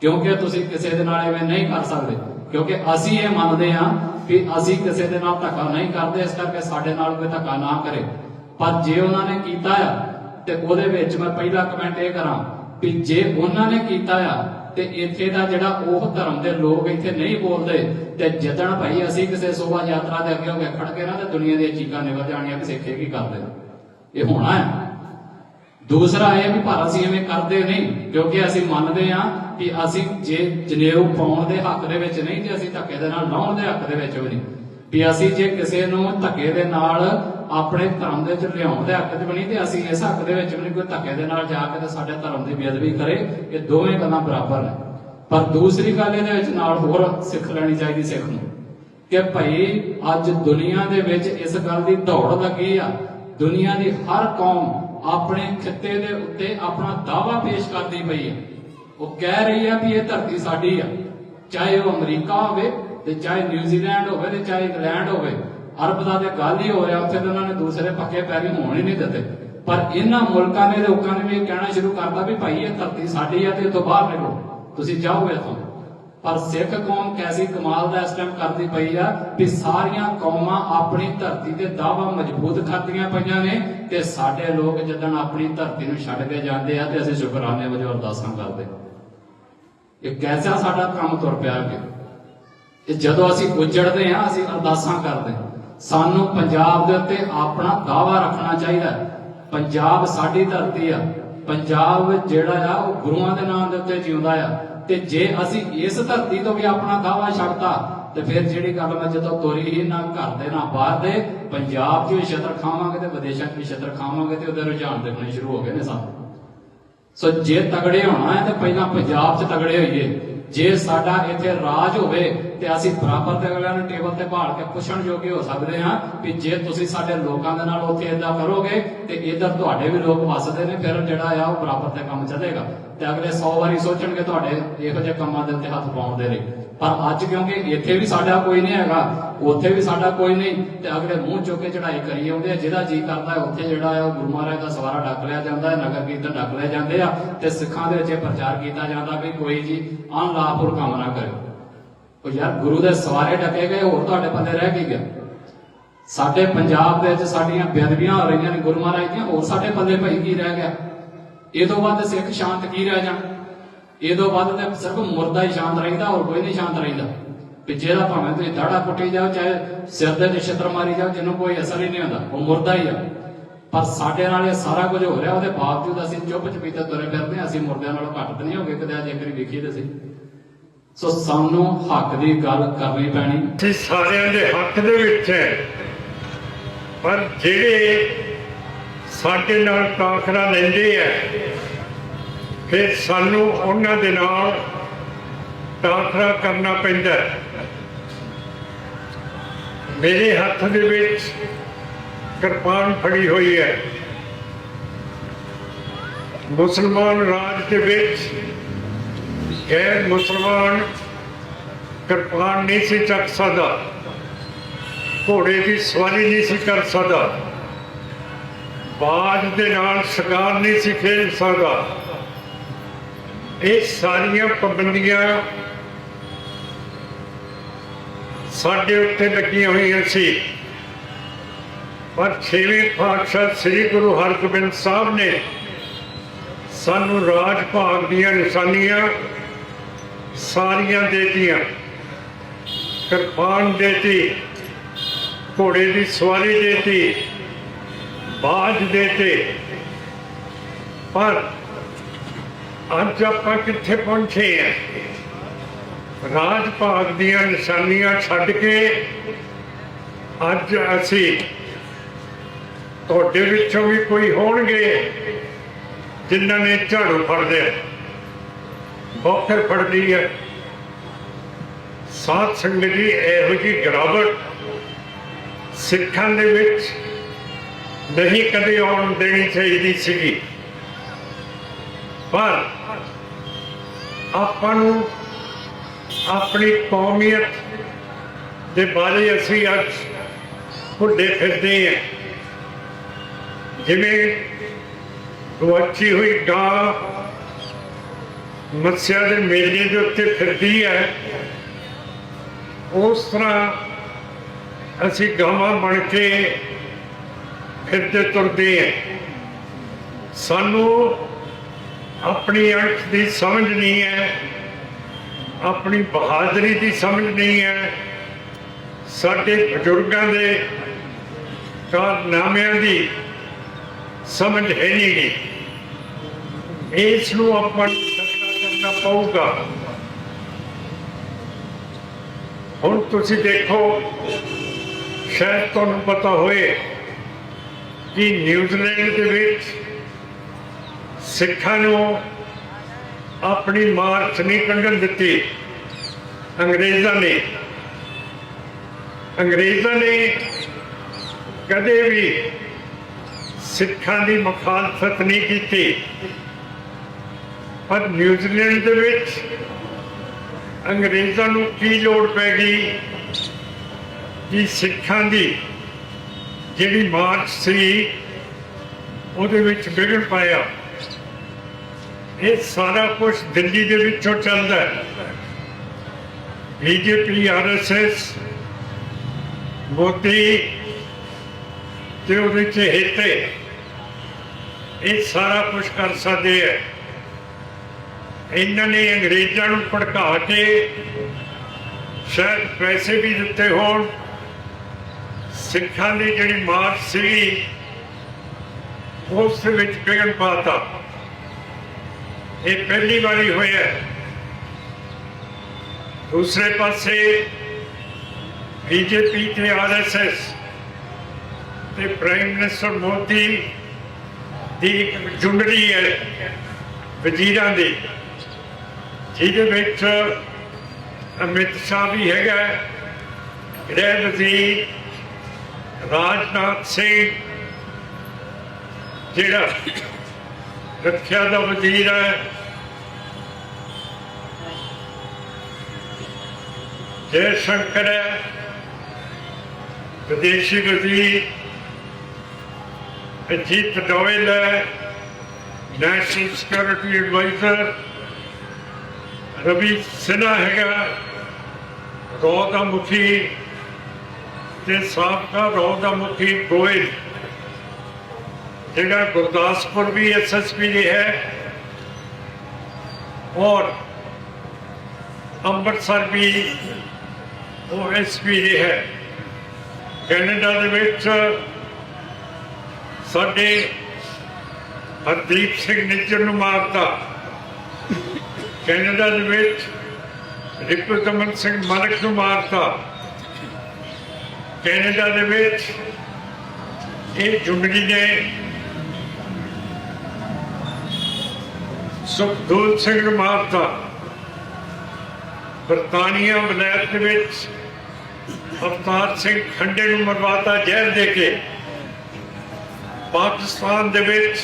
ਕਿਉਂਕਿ ਤੁਸੀਂ ਕਿਸੇ ਦੇ ਨਾਲ ਐਵੇਂ ਨਹੀਂ ਕਰ ਸਕਦੇ। ਕਿਉਂਕਿ ਅਸੀਂ ਇਹ ਮੰਨਦੇ ਹਾਂ ਕਿ ਅਸੀਂ ਕਿਸੇ ਦੇ ਨਾਲ ਧੱਕਾ ਨਹੀਂ ਕਰਦੇ, ਇਸ ਕਰਕੇ ਸਾਡੇ ਨਾਲ ਕੋਈ ਧੱਕਾ ਨਾ ਕਰੇ। ਪਰ ਜੇ ਉਹਨਾਂ ਨੇ ਕੀਤਾ ਆ, ਤੇ ਉਹਦੇ ਵਿੱਚ ਮੈਂ ਪਹਿਲਾ ਕਮੈਂਟ ਇਹ ਕਰਾਂ ਕਿ ਜੇ ਉਹਨਾਂ ਨੇ ਕੀਤਾ ਆ, ਤੇ ਇੱਥੇ ਦਾ ਜਿਹੜਾ ਉਹ ਧਰਮ ਦੇ ਲੋਕ ਇੱਥੇ ਨਹੀਂ ਬੋਲਦੇ, ਤੇ ਜਦਣ ਭਾਈ ਅਸੀਂ ਕਿਸੇ ਸੋਭਾ ਯਾਤਰਾ ਦੇ ਅੱਗੇ ਹੋ ਕੇ ਖੜ ਕੇ ਨਾ, ਤੇ ਦੁਨੀਆ ਦੀਆਂ ਚੀਕਾਂ ਨਿਕਲ ਜਾਣੀਆਂ ਕਿ ਸਿੱਖੇ ਕੀ ਕਰਦੇ ਇਹ ਹੋਣਾ ਹੈ। ਦੂਸਰਾ ਇਹ ਵੀ ਪਰ ਅਸੀਂ ਐਵੇਂ ਕਰਦੇ ਨਹੀਂ, ਕਿਉਂਕਿ ਅਸੀਂ ਮੰਨਦੇ ਹਾਂ ਕਿ ਅਸੀਂ ਜੇ ਜਨੇਊ ਪਾਉਣ ਦੇ ਹੱਕ ਦੇ ਵਿੱਚ ਨਹੀਂ ਤੇ ਅਸੀਂ ਧੱਕੇ ਦੇ ਨਾਲ ਲਾਉਣ ਦੇ ਹੱਕ ਦੇ ਵਿੱਚ ਵੀ ਨਹੀਂ। ਵੀ ਅਸੀਂ ਜੇ ਕਿਸੇ ਨੂੰ ਧੱਕੇ ਦੇ ਨਾਲ ਆਪਣੇ ਧਰਮ ਦੇ ਵਿੱਚ ਲਿਆਉਣ ਦੇ ਹੱਕ 'ਚ ਵੀ ਨਹੀਂ, ਤੇ ਅਸੀਂ ਇਸ ਹੱਕ ਦੇ ਵਿੱਚ ਵੀ ਨਹੀਂ, ਕੋਈ ਧੱਕੇ ਦੇ ਨਾਲ ਜਾ ਕੇ ਤੇ ਸਾਡੇ ਧਰਮ ਦੀ ਬੇਅਦਬੀ ਕਰੇ, ਇਹ ਦੋਵੇਂ ਗੱਲਾਂ ਬਰਾਬਰ ਨੇ। ਪਰ ਦੂਸਰੀ ਗੱਲ ਇਹਦੇ ਵਿੱਚ ਨਾਲ ਹੋਰ ਸਿੱਖ ਲੈਣੀ ਚਾਹੀਦੀ ਸਿੱਖ ਨੂੰ, ਕਿ ਭਈ ਅੱਜ ਦੁਨੀਆ ਦੇ ਵਿੱਚ ਇਸ ਗੱਲ ਦੀ ਦੌੜ ਲੱਗੀ ਆ, ਦੁਨੀਆ ਦੀ ਹਰ ਕੌਮ ਆਪਣੇ ਖਿੱਤੇ ਦੇ ਉੱਤੇ ਆਪਣਾ ਦਾਵਾ ਪੇਸ਼ ਕਰਦੀ ਪਈ ਹੈ। ਉਹ ਕਹਿ ਰਹੀ ਹੈ ਵੀ ਇਹ ਧਰਤੀ ਸਾਡੀ ਆ। ਚਾਹੇ ਉਹ ਅਮਰੀਕਾ ਹੋਵੇ ਤੇ ਚਾਹੇ ਨਿਊਜ਼ੀਲੈਂਡ ਹੋਵੇ ਤੇ ਚਾਹੇ ਇੰਗਲੈਂਡ ਹੋਵੇ। ਅਰਬ ਦਾ ਤੇ ਗੱਲ ਹੀ ਹੋ ਰਿਹਾ, ਉੱਥੇ ਤਾਂ ਉਹਨਾਂ ਨੇ ਦੂਸਰੇ ਪੱਕੇ ਪੈਰੀ ਹੋਣ ਹੀ ਨਹੀਂ ਦਿੱਤੇ। ਪਰ ਇਹਨਾਂ ਮੁਲਕਾਂ ਨੇ ਲੋਕਾਂ ਨੇ ਵੀ ਇਹ ਕਹਿਣਾ ਸ਼ੁਰੂ ਕਰਤਾ ਵੀ ਭਾਈ ਇਹ ਧਰਤੀ ਸਾਡੀ ਆ ਤੇ ਇਹ ਬਾਹਰ ਨਿਕਲੋ। ਤੁਸੀਂ ਜਾਓ ਇੱਥੋਂ। ਪਰ ਸਿੱਖ ਕੌਮ ਕੈਸੀ ਕਮਾਲ ਦਾ ਇਸ ਟਾਈਮ ਕਰਦੀ ਪਈ ਆ ਵੀ ਸਾਰੀਆਂ ਕੌਮਾਂ ਆਪਣੀ ਧਰਤੀ ਤੇ ਦਾਵਾ ਮਜ਼ਬੂਤ ਕਰਦੀਆਂ ਪਈਆਂ ਨੇ। ਤੇ ਸਾਡੇ ਲੋਕ ਜਦੋਂ ਆਪਣੀ ਧਰਤੀ ਨੂੰ ਛੱਡ ਕੇ ਜਾਂਦੇ ਆ ਤੇ ਅਸੀਂ ਸ਼ੁਕਰਾਨੇ ਵਜੋਂ ਅਰਦਾਸਾਂ ਕਰਦੇ। ਇਹ ਕੈਸਾ ਸਾਡਾ ਕੰਮ ਤੁਰ ਪਿਆ ਅੱਗੇ? ਇਹ ਜਦੋਂ ਅਸੀਂ ਉਜੜਦੇ ਹਾਂ ਅਸੀਂ ਅਰਦਾਸਾਂ ਕਰਦੇ। ਸਾਨੂੰ ਪੰਜਾਬ ਦੇ ਉੱਤੇ ਆਪਣਾ ਦਾਵਾ ਰੱਖਣਾ ਚਾਹੀਦਾ। ਪੰਜਾਬ ਸਾਡੀ ਧਰਤੀ ਆ। ਪੰਜਾਬ ਜਿਹੜਾ ਆ, ਉਹ ਗੁਰੂਆਂ ਦੇ ਨਾਮ ਦੇ ਉੱਤੇ ਜਿਉਂਦਾ ਆ। ਤੇ ਜੇ ਅਸੀਂ ਇਸ ਧਰਤੀ ਤੋਂ ਵੀ ਆਪਣਾ ਦਾਵਾ ਛੱਡਤਾ ਤੇ ਫਿਰ ਜਿਹੜੀ ਗੱਲ ਮੈਂ ਜਦੋਂ ਤੋਰੀ ਹੀ ਨਾ ਘਰ ਦੇ, ਨਾ ਬਾਹਰ ਦੇ, ਪੰਜਾਬ 'ਚ ਵੀ ਛਤਰ ਖਾਵਾਂਗੇ ਤੇ ਵਿਦੇਸ਼ਾਂ 'ਚ ਵੀ ਛਤਰ ਖਾਵਾਂਗੇ ਤੇ ਉਹਦੇ ਰੁਝਾਨ ਦੇਖਣੇ ਸ਼ੁਰੂ ਹੋ ਗਏ ਨੇ ਸਾਨੂੰ ਸੋ ਜੇ ਤਗੜੇ ਹੋਣਾ ਹੈ ਤੇ ਪਹਿਲਾਂ ਪੰਜਾਬ 'ਚ ਤਗੜੇ ਹੋਈਏ। ਜੇ ਸਾਡਾ ਇੱਥੇ ਰਾਜ ਹੋਵੇ ਤੇ ਅਸੀਂ ਬਰਾਬਰ ਦੇ ਅਗਲਿਆਂ ਨੂੰ ਟੇਬਲ ਤੇ ਭਾਲ ਕੇ ਪੁੱਛਣ ਜੋਗੇ ਹੋ ਸਕਦੇ ਹਾਂ ਕਿ ਜੇ ਤੁਸੀਂ ਸਾਡੇ ਲੋਕਾਂ ਦੇ ਨਾਲ ਉੱਥੇ ਇਦਾਂ ਕਰੋਗੇ ਤੇ ਇਧਰ ਤੁਹਾਡੇ ਵੀ ਲੋਕ ਵਸਦੇ ਨੇ, ਫਿਰ ਜਿਹੜਾ ਆ ਉਹ ਬਰਾਬਰ ਤੇ ਕੰਮ ਚੱਲੇਗਾ। ਤੇ ਅਗਲੇ 100 ਵਾਰੀ ਸੋਚਣਗੇ ਤੁਹਾਡੇ ਇਹੋ ਜਿਹੇ ਕੰਮਾਂ ਦੇ ਉੱਤੇ ਹੱਥ ਪਾਉਣ ਦੇ ਲਈ ਪਰ ਅੱਜ ਕਿਉਂਕਿ ਇੱਥੇ ਵੀ ਸਾਡਾ ਕੋਈ ਨਹੀਂ ਹੈਗਾ, ਉੱਥੇ ਵੀ ਸਾਡਾ ਕੋਈ ਨਹੀਂ, ਤੇ ਅਗਲੇ ਮੂੰਹ ਚੁੱਕ ਕੇ ਚੜਾਈ ਕਰੀ ਆਉਂਦੇ ਆ ਜਿਹਦਾ ਜੀ ਕਰਦਾ ਉੱਥੇ ਜਿਹੜਾ ਹੈ ਉਹ ਗੁਰੂ ਮਹਾਰਾਜ ਦਾ ਸਵਾਰਾ ਡੱਕ ਲਿਆ ਜਾਂਦਾ ਹੈ, ਨਗਰ ਕੀਰਤਨ ਡੱਕ ਲਿਆ ਜਾਂਦੇ ਆ, ਤੇ ਸਿੱਖਾਂ ਦੇ ਵਿੱਚ ਇਹ ਪ੍ਰਚਾਰ ਕੀਤਾ ਜਾਂਦਾ ਵੀ ਕੋਈ ਜੀ ਅਨਲਾਪੁਰ ਕੰਮ ਨਾ ਕਰਿਓ ਉਹ ਯਾਰ ਗੁਰੂ ਦੇ ਸਵਾਰੇ ਡੱਕੇ ਗਏ, ਹੋਰ ਤੁਹਾਡੇ ਪੱਲੇ ਰਹਿ ਕੀ ਗਿਆ? ਸਾਡੇ ਪੰਜਾਬ ਦੇ ਵਿੱਚ ਸਾਡੀਆਂ ਬੇਅਦਬੀਆਂ ਹੋ ਰਹੀਆਂ ਨੇ ਗੁਰੂ ਮਹਾਰਾਜ ਦੀਆਂ, ਹੋਰ ਸਾਡੇ ਪੱਲੇ ਭਾਈ ਕੀ ਰਹਿ ਗਿਆ? ਇਹ ਤੋਂ ਬਾਅਦ ਸਿੱਖ ਸ਼ਾਂਤ ਕੀ ਰਹਿ ਜਾਣ? ਇਹ ਤੋਂ ਵੱਧ ਤਾਂ ਸਿਰਫ ਮੁਰਦਾ ਹੀ ਸ਼ਾਂਤ ਰਹਿੰਦਾ, ਹੋਰ ਕੋਈ ਨਹੀਂ ਸ਼ਾਂਤ ਰਹਿੰਦਾ। ਵੀ ਜਿਹੜਾ ਭਾਵੇਂ ਤੁਸੀਂ ਦਾੜਾ ਕੁੱਟੀ ਜਾਓ, ਚਾਹੇ ਸਿਰ ਦੇ ਤੇ ਮਾਰੀ ਜਾਓ, ਜਿਹਨੂੰ ਕੋਈ ਅਸਰ ਹੀ ਨਹੀਂ ਹੁੰਦਾ, ਉਹ ਮੁਰਦਾ ਹੀ ਆ। ਪਰ ਸਾਡੇ ਨਾਲ ਇਹ ਸਾਰਾ ਕੁਝ ਹੋ ਰਿਹਾ, ਉਹਦੇ ਬਾਵਜੂਦ ਅਸੀਂ ਚੁੱਪ ਚਪੀਤੇ ਤੁਰੇ ਫਿਰਦੇ ਅਸੀਂ ਮੁਰਦਿਆਂ ਨਾਲੋਂ ਘੱਟ ਤਾਂ ਨਹੀਂ ਹੋਗੇ ਕਦੇ ਜੇਕਰ ਇੱਕ ਵੇਖੀਏ ਤੇ ਸੀ ਸੋ ਸਾਨੂੰ ਹੱਕ ਦੀ ਗੱਲ ਕਰਨੀ ਪੈਣੀ। ਅਸੀਂ ਸਾਰਿਆਂ ਦੇ ਹੱਕ ਦੇ ਵਿੱਚ ਹੈ। ਪਰ ਜਿਹੜੇ ਸਾਡੇ ਨਾਲ ਟਾਕਰਾ ਲੈਂਦੇ ਆ ਫਿਰ ਸਾਨੂੰ ਉਹਨਾਂ ਦੇ ਨਾਲ ਟਾਕਰਾ ਕਰਨਾ ਪੈਂਦਾ ਮੇਰੇ ਹੱਥ ਦੇ ਵਿੱਚ ਕਿਰਪਾਨ ਫੜੀ ਹੋਈ ਹੈ। ਮੁਸਲਮਾਨ ਰਾਜ ਦੇ ਵਿੱਚ ਗੈਰ ਮੁਸਲਮਾਨ ਕਿਰਪਾਨ ਨਹੀਂ ਸੀ ਚੱਕ ਸਕਦਾ। ਘੋੜੇ ਦੀ ਸਵਾਰੀ ਨਹੀਂ ਸੀ ਕਰ ਸਕਦਾ। ਬਾਜ ਦੇ ਨਾਲ ਸ਼ਿਕਾਰ ਨਹੀਂ ਸੀ ਖੇਡ ਸਕਦਾ। ਇਹ ਸਾਰੀਆਂ ਪਾਬੰਦੀਆਂ ਸਾਡੇ ਉੱਤੇ ਲੱਗੀਆਂ ਹੋਈਆਂ ਸੀ। ਪਰ ਛੇਵੇਂ ਪਾਤਸ਼ਾਹ ਸ੍ਰੀ ਗੁਰੂ ਹਰਗੋਬਿੰਦ ਸਾਹਿਬ ਨੇ ਸਾਨੂੰ ਰਾਜ ਭਾਗ ਦੀਆਂ ਨਿਸ਼ਾਨੀਆਂ ਸਾਰੀਆਂ ਦੇਤੀਆਂ। ਕਿਰਪਾਨ ਦੇਤੀ, ਘੋੜੇ ਦੀ ਸਵਾਰੀ ਦੇਤੀ, ਬਾਜ ਦੇਤੇ। ਪਰ ਅੱਜ ਆਪਾਂ ਕਿੱਥੇ ਪਹੁੰਚੇ ਆ? ਰਾਜ ਭਾਗ ਦੀਆਂ ਨਿਸ਼ਾਨੀਆਂ ਛੱਡ ਕੇ ਅੱਜ ਅਸੀਂ ਤੁਹਾਡੇ ਵਿੱਚੋਂ ਵੀ ਕੋਈ ਹੋਣਗੇ ਜਿਨ੍ਹਾਂ ਨੇ ਝਾੜੂ ਫੜਦੇ ਆ ਬੋਖਰ ਫੜਦੀ ਹੈ ਸਾਧ ਸੰਗਤ ਜੀ, ਇਹੋ ਜਿਹੀ ਗਿਰਾਵਟ ਸਿੱਖਾਂ ਦੇ ਵਿੱਚ ਨਹੀਂ ਕਦੇ ਆਉਣ ਦੇਣੀ ਚਾਹੀਦੀ ਸੀਗੀ। ਪਰ ਆਪਾਂ ਨੂੰ ਆਪਣੀ ਕੌਮੀਅਤ ਦੇ ਬਾਰੇ ਅਸੀਂ ਅੱਜ ਭੁੱਲੇ ਫਿਰਦੇ ਹਾਂ। ਜਿਵੇਂ ਗੁਆਚੀ ਹੋਈ ਗਾਂ ਮੱਸਿਆ ਦੇ ਮੇਲੇ ਦੇ ਉੱਤੇ ਫਿਰਦੀ ਹੈ, ਉਸ ਤਰ੍ਹਾਂ ਅਸੀਂ ਗਾਵਾਂ ਬਣ ਕੇ ਫਿਰਦੇ ਤੁਰਦੇ ਹਾਂ। ਸਾਨੂੰ ਆਪਣੀ ਅਣਖ ਦੀ ਸਮਝ ਨਹੀਂ ਹੈ, ਆਪਣੀ ਬਹਾਦਰੀ ਦੀ ਸਮਝ ਨਹੀਂ ਹੈ। ਸਾਡੇ ਬਜ਼ੁਰਗਾਂ ਦੇ ਕਾਰਨਾਮਿਆਂ ਦੀ ਸਮਝ ਹੈ ਨਹੀਂ ਗੀ। ਇਸ ਨੂੰ ਆਪਾਂ ਨੂੰ ਕਰਨਾ ਪਊਗਾ। ਹੁਣ ਤੁਸੀਂ ਦੇਖੋ, ਸ਼ਾਇਦ ਤੁਹਾਨੂੰ ਪਤਾ ਹੋਏ ਕਿ ਨਿਊਜ਼ੀਲੈਂਡ ਦੇ ਵਿੱਚ ਸਿੱਖਾਂ ਨੂੰ ਆਪਣੀ ਮਾਰਚ ਨਹੀਂ ਕੱਢਣ ਦਿੱਤੀ। ਅੰਗਰੇਜ਼ਾਂ ਨੇ। ਅੰਗਰੇਜ਼ਾਂ ਨੇ ਕਦੇ ਵੀ ਸਿੱਖਾਂ ਦੀ ਮੁਖਾਲਫਤ ਨਹੀਂ ਕੀਤੀ। ਪਰ ਨਿਊਜ਼ੀਲੈਂਡ ਦੇ ਵਿੱਚ ਅੰਗਰੇਜ਼ਾਂ ਨੂੰ ਕੀ ਲੋੜ ਪੈ ਗਈ ਕਿ ਸਿੱਖਾਂ ਦੀ ਜਿਹੜੀ ਮਾਰਚ ਸੀ ਉਹਦੇ ਵਿੱਚ ਵਿਗੜ ਪਾਇਆ। ਇਹ ਸਾਰਾ ਕੁਝ ਦਿੱਲੀ ਦੇ ਵਿੱਚੋਂ ਚੱਲਦਾ ਹੈ। ਬੀਜੇਪੀ ਆਰਐਸਐਸ ਮੋਦੀ ਤੇ ਉਹਦੇ ਚ ਹਿੱਤੇ। ਇਹ ਸਾਰਾ ਕੁਝ ਕਰ ਸਕਦੇ ਹੈ। ਇਹਨਾਂ ਨੇ ਅੰਗਰੇਜ਼ਾਂ ਨੂੰ ਭੜਕਾ ਕੇ ਸ਼ਾਇਦ ਪੈਸੇ ਵੀ ਦਿੱਤੇ ਹੋਣ। ਸਿੱਖਾਂ ਦੀ ਜਿਹੜੀ ਮਾਰਚ ਸੀ ਉਸ ਦੇ ਵਿੱਚ ਵਿਗੜ ਪਾਤਾ। ਇਹ ਪਹਿਲੀ ਵਾਰੀ ਹੋਇਆ ਦੂਸਰੇ ਪਾਸੇ ਬੀਜੇਪੀ ਤੇ ਆਰਐਸਐਸ ਤੇ ਪ੍ਰਾਈਮ ਮਿਨਿਸਟਰ ਮੋਦੀ ਦੀ ਇੱਕ ਜੁੰਡਲੀ ਹੈ ਵਜ਼ੀਰਾਂ ਦੀ, ਜਿਹਦੇ ਵਿੱਚ ਅਮਿਤ ਸ਼ਾਹ ਵੀ ਹੈਗਾ ਗ੍ਰਹਿ ਵਜ਼ੀਰ ਰਾਜਨਾਥ ਸਿੰਘ, ਜਿਹੜਾ ਰੱਖਿਆ ਦਾ ਵਜ਼ੀਰ ਹੈ। ਜੈ ਸ਼ੰਕਰ ਹੈ, ਵਿਦੇਸ਼ੀ ਵਜ਼ੀਰ, ਅਜੀਤ ਡੋਵਲ ਹੈ national security adviser Ravi Sinha ਹੈਗਾ ਰੋ ਦਾ ਮੁਖੀ ਤੇ ਸਾਬਕਾ ਰੋ ਦਾ ਮੁਖੀ ਗੋਇਲ। ਜਿਹੜਾ ਗੁਰਦਾਸਪੁਰ ਵੀ ਐਸਐਸਪੀ ਦੇ ਹੈ ਔਰ ਅੰਮ੍ਰਿਤਸਰ ਵੀ ਉਹ ਐਸਪੀ ਦੇ ਹੈ। ਕੈਨੇਡਾ ਦੇ ਵਿੱਚ ਸਾਡੇ ਹਰਦੀਪ ਸਿੰਘ ਨਿੱਜਰ ਨੂੰ ਮਾਰਤਾ। ਕੈਨੇਡਾ ਦੇ ਵਿੱਚ ਰਿਪੁਦਮਨ ਸਿੰਘ ਮਲਕ ਨੂੰ ਮਾਰਤਾ। ਕੈਨੇਡਾ ਦੇ ਵਿੱਚ ਇਹ ਜੁੰਡਗੀ ਨੇ ਸੁਖਦੂਲ ਸਿੰਘ ਨੂੰ ਮਾਰਤਾ। ਬਰਤਾਨੀਆ ਵਿਲਾਇਤ ਦੇ ਵਿੱਚ ਅਵਤਾਰ ਸਿੰਘ ਖੰਡੇ ਨੂੰ ਮਰਵਾਤਾ ਜ਼ਹਿਰ ਦੇ ਕੇ। ਪਾਕਿਸਤਾਨ ਦੇ ਵਿੱਚ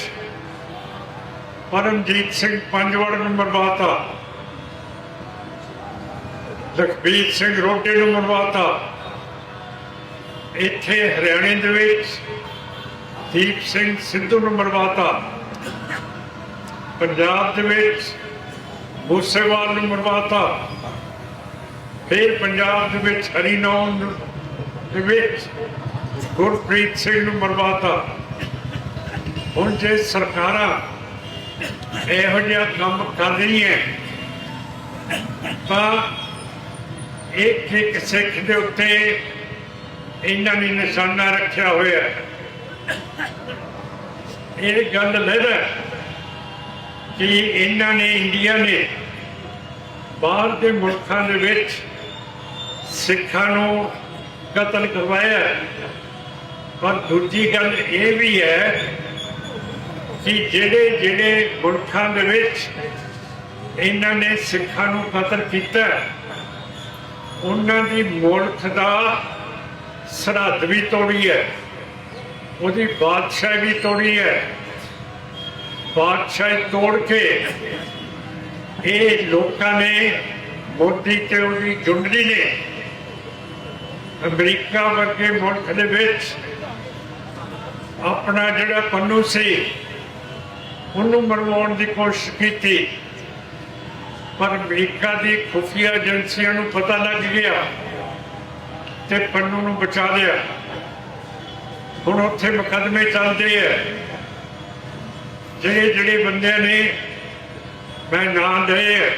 ਪਰਮਜੀਤ ਸਿੰਘ ਪੰਜਵੜ ਨੂੰ ਮਰਵਾਤਾ। ਲਖਬੀਰ ਸਿੰਘ ਰੋਟੇ ਨੂੰ ਮਰਵਾਤਾ। ਇੱਥੇ ਹਰਿਆਣੇ ਦੇ ਵਿੱਚ ਦੀਪ ਸਿੰਘ ਸਿੱਧੂ ਨੂੰ ਮਰਵਾਤਾ। ਪੰਜਾਬ ਦੇ ਵਿੱਚ ਮੂਸੇਵਾਲ ਨੂੰ ਮਰਵਾਤਾ, ਫਿਰ ਪੰਜਾਬ ਦੇ ਵਿੱਚ ਹਰੀਨੌਮ ਦੇ ਵਿੱਚ ਗੁਰਪ੍ਰੀਤ ਸਿੰਘ ਨੂੰ ਮਰਵਾਤਾ। ਹੁਣ ਜੇ ਸਰਕਾਰਾਂ ਇਹੋ ਜਿਹਾ ਕੰਮ ਕਰ ਰਹੀਆਂ, ਤਾਂ ਇੱਕ ਇੱਕ ਸਿੱਖ ਦੇ ਉੱਤੇ ਇਹਨਾਂ ਨੇ ਨਿਸ਼ਾਨਾ ਰੱਖਿਆ ਹੋਇਆ। ਇਹ ਗੱਲ ਲੈਦਾ ਕਿ ਇਹਨਾਂ ਨੇ ਇੰਡੀਆ ਨੇ ਬਾਹਰ ਦੇ ਮੁਲਕਾਂ ਦੇ ਵਿੱਚ ਸਿੱਖਾਂ ਨੂੰ ਕਤਲ ਕਰਵਾਇਆ। ਪਰ ਦੂਜੀ ਗੱਲ ਇਹ ਵੀ ਹੈ ਕਿ ਜਿਹੜੇ ਜਿਹੜੇ ਮੁਲਕਾਂ ਦੇ ਵਿੱਚ ਇਹਨਾਂ ਨੇ ਸਿੱਖਾਂ ਨੂੰ ਕਤਲ ਕੀਤਾ, ਉਹਨਾਂ ਦੀ ਮੁਲਕ ਦਾ ਸਰਹੱਦ ਵੀ ਤੋੜੀ ਹੈ, ਉਹਦੀ ਬਾਦਸ਼ਾਹ ਵੀ ਤੋੜੀ ਹੈ। ਬਾਦਸ਼ਾਹੀ ਤੋੜ ਕੇ ਇਹ ਲੋਕਾਂ ਨੇ, ਮੋਦੀ ਤੇ ਉਹਦੀ ਜੁੰਡਲੀ ਨੇ ਅਮਰੀਕਾ ਵਰਗੇ ਮੁਲਕ ਦੇ ਵਿੱਚ ਆਪਣਾ ਜਿਹੜਾ ਪੰਨੂ ਸੀ, ਉਹਨੂੰ ਮਰਵਾਉਣ ਦੀ ਕੋਸ਼ਿਸ਼ ਕੀਤੀ। ਪਰ ਅਮਰੀਕਾ ਦੀ ਖੁਫੀਆ ਏਜੰਸੀਆਂ ਨੂੰ ਪਤਾ ਲੱਗ ਗਿਆ ਤੇ ਪੰਨੂ ਨੂੰ ਬਚਾ ਲਿਆ। ਹੁਣ ਉੱਥੇ ਮੁਕੱਦਮੇ ਚੱਲਦੇ ਆ। ਜਿਹੜੇ ਜਿਹੜੇ ਬੰਦਿਆਂ ਨੇ ਮੈਂ ਨਾਂ ਲਏ ਆ,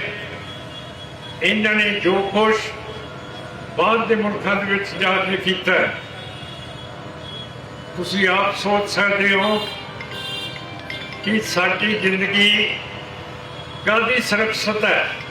ਇਹਨਾਂ ਨੇ ਜੋ ਕੁਛ ਬਾਹਰ ਦੇ ਮੁਲਕਾਂ ਦੇ ਵਿੱਚ ਜਾ ਕੇ ਕੀਤਾ। ਤੁਸੀਂ ਆਪ ਸੋਚ ਸਕਦੇ ਹੋ ਕਿ ਸਾਡੀ ਜ਼ਿੰਦਗੀ ਕਾਹਦੀ ਸੁਰੱਖਿਅਤ ਹੈ?